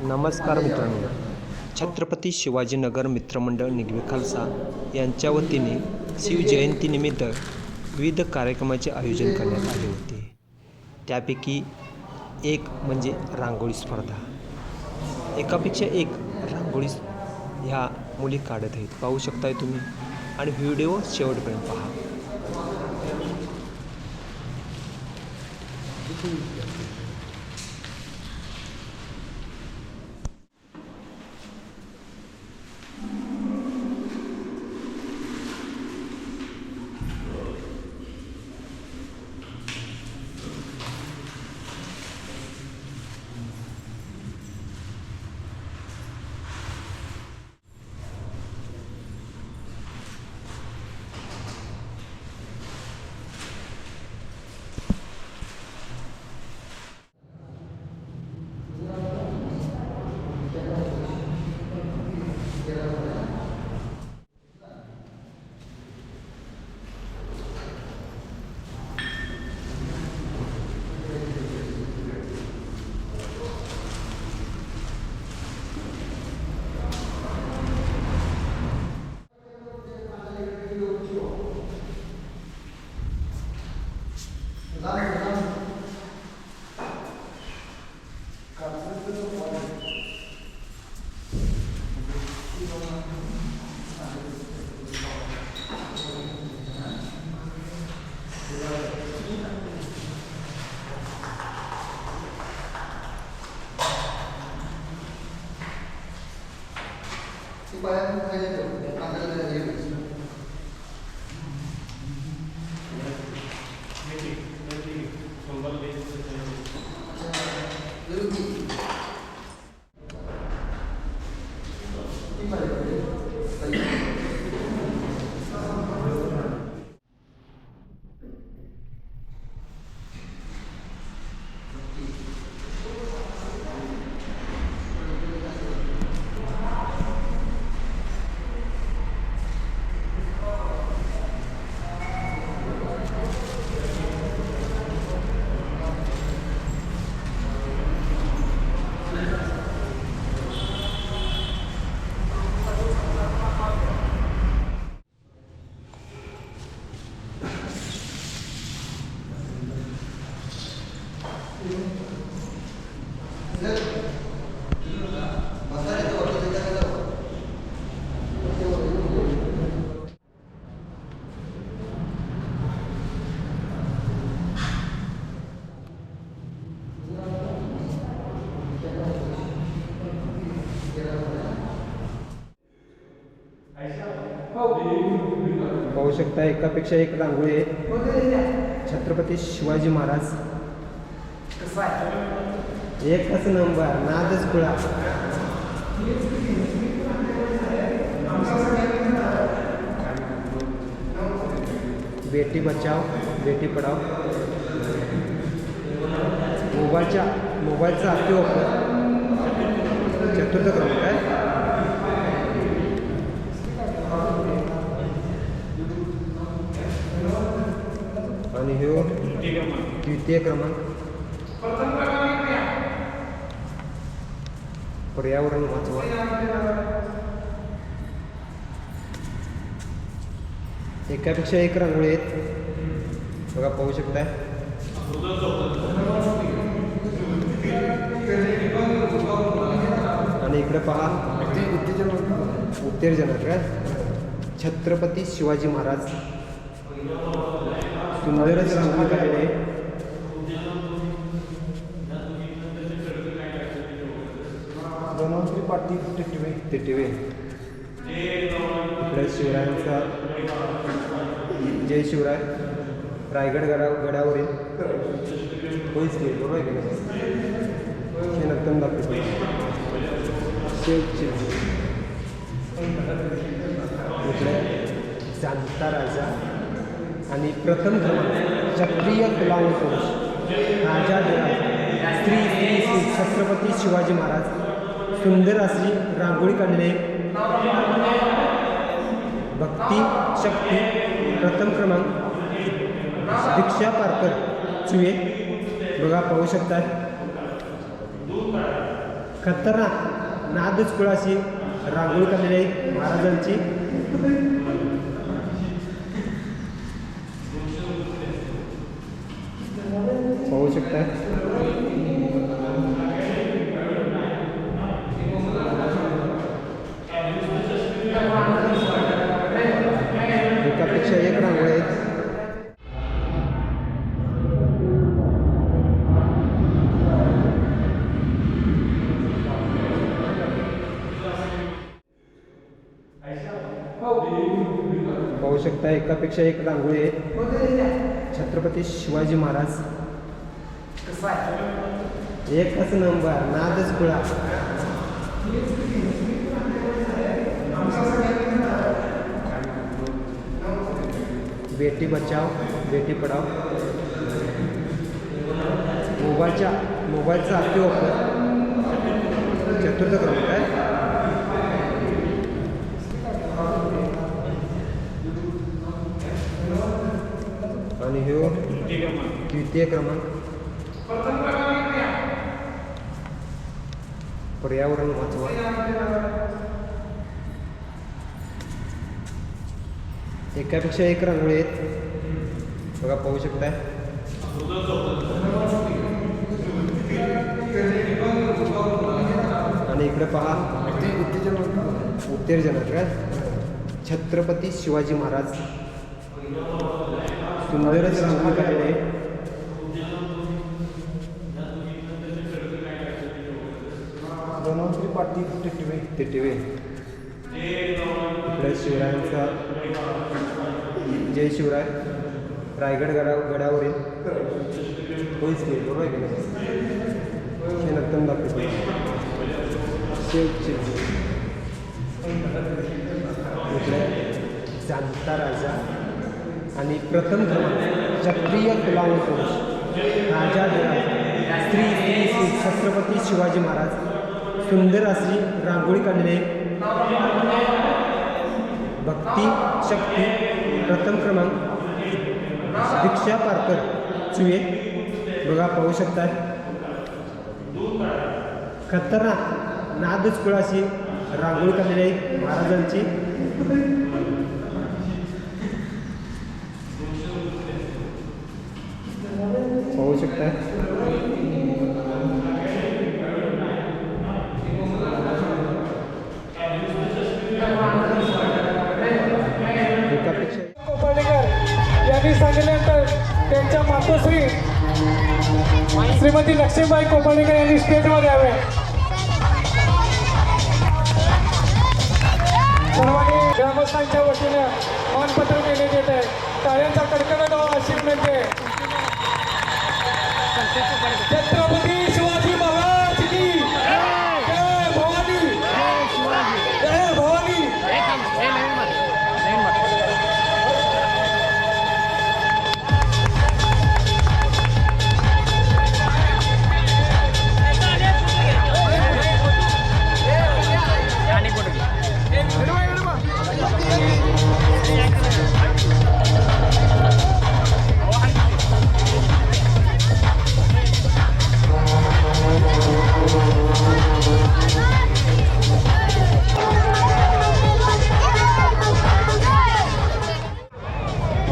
नमस्कार मित्रांनो. छत्रपती शिवाजीनगर मित्रमंडळ निगवे खालसा यांच्या वतीने शिवजयंतीनिमित्त विविध कार्यक्रमाचे आयोजन करण्यात आले होते. त्यापैकी एक म्हणजे रांगोळी स्पर्धा. एकापेक्षा एक रांगोळी ह्या मुली काढत आहेत. पाहू शकताय तुम्ही आणि व्हिडिओ शेवटपर्यंत पहा. पाहू शकता एकापेक्षा एक रांगोळी आहे. छत्रपती शिवाजी महाराज. एकच नंबर. नादच खुळा. बेटी बचाव बेटी पढाव. मोबाईलच्या मोबाईलचा अतिवापर चतुर्थ क्रमांक आहे. आणि ह्यो. द्वितीय क्रमांक. पर्यावरण वाचवा. एकापेक्षा एक रांगोळी आहेत. बघा पाहू शकताय. आणि इकडे पहा. उत्तेजना काय छत्रपती शिवाजी महाराज. सुंदरच रांगोळी काढलेली आहे धनवंतरी पाटील टिटवे. ते टी व्ही इकडे शिवरायांचा. जय शिवराय. रायगड गडा गडावरील. होईच की बरोबर आहे की नक्कम दाखवतो. इकडे जाणता राजा. आणि प्रथम क्रमांक क्षत्रिय गुलाम पुरुष राजा स्त्री श्री श्री छत्रपती शिवाजी महाराज सुंदर अशी रांगोळी काढणे भक्ती शक्ती प्रथम क्रमांक दीक्षा पारकर चुये बघा पाहू शकतात. खतरनाक नादच कुळाशी रांगोळी काढलेली आहे महाराजांची. एकापेक्षा एक रांगोळी आहे. छत्रपती शिवाजी महाराज. एकच नंबर नादच खुळा. बेटी बचाव बेटी पढाव. मोबाईलच्या मोबाईलचा अतिवापर. चतुर्थ क्रमांक आहे आणि ह्यो द्वितीय क्रमांक. पर्यावरण वाचवा एकापेक्षा एक रांगोळी आहेत. बघा पाहू शकताय. आणि इकडे पहा. उत्तेजनक का? छत्रपती शिवाजी महाराज. सुंदरच रांगोळी काढलेली आहे धन्वंतरी पाटील टिटवे टिटवे इकडे शिवरायांचा जय शिवराय. रायगड गडा गडावरील. होईच की बरोबर आहे की नक्कम दाखवतो. शेवटचे. इकडे जाणता राजा आणि प्रथम क्रमांक क्षत्रिय कुलावंश राजा स्त्री स्त्री श्री छत्रपती शिवाजी महाराज. सुंदर अशी रांगोळी काढलेली आहे. भक्ती शक्ती प्रथम क्रमांक दीक्षा पारकर चुये बघा पाहू शकतात. खतरनाक नादच रांगोळी काढलेली आहे महाराजांची. पाहू शकता त्यांच्या श्रीमती लक्ष्मीबाई कोपर्डेकर यांनी स्टेजवर यावे. सर्वांनी ग्रामस्थांच्या वतीने मानपत्र केले येत आहे टाळ्यांचा कडकडत व्हावा अशी विनंती आहे. छत्रपती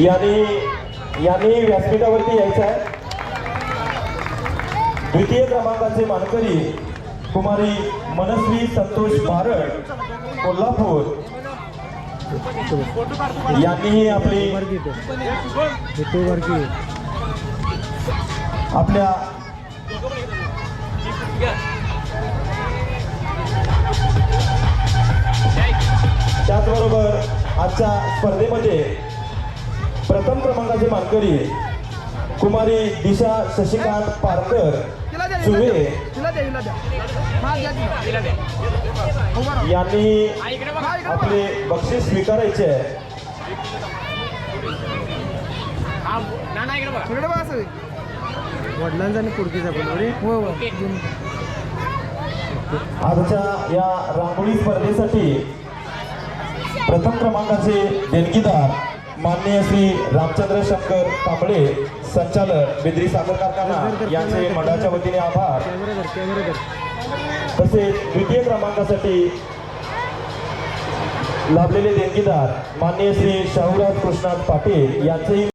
यांनी यांनी व्यासपीठावरती यायचं आहे. द्वितीय क्रमांकाचे मानकरी कुमारी मनस्वी संतोष भारत कोल्हापूर. यांनीही आपली आपल्या त्याचबरोबर आजच्या स्पर्धेमध्ये प्रथम क्रमांकाचे मानकरी कुमारी दिशा शशिकांत पारकर चुवे यांनी आपले बक्षीस स्वीकारायचे आहे. वडिलांचा आणि पण हो हो. आजच्या या रांगोळी स्पर्धेसाठी प्रथम क्रमांकाचे देणगीदार माननीय श्री रामचंद्र शंकर कांबळे संचालक बिद्री साखर कारखाना यांचे मंडळाच्या वतीने आभार. तसेच द्वितीय क्रमांकासाठी लाभलेले देणगीदार माननीय श्री शाहूराज कृष्णात पाटील यांचेही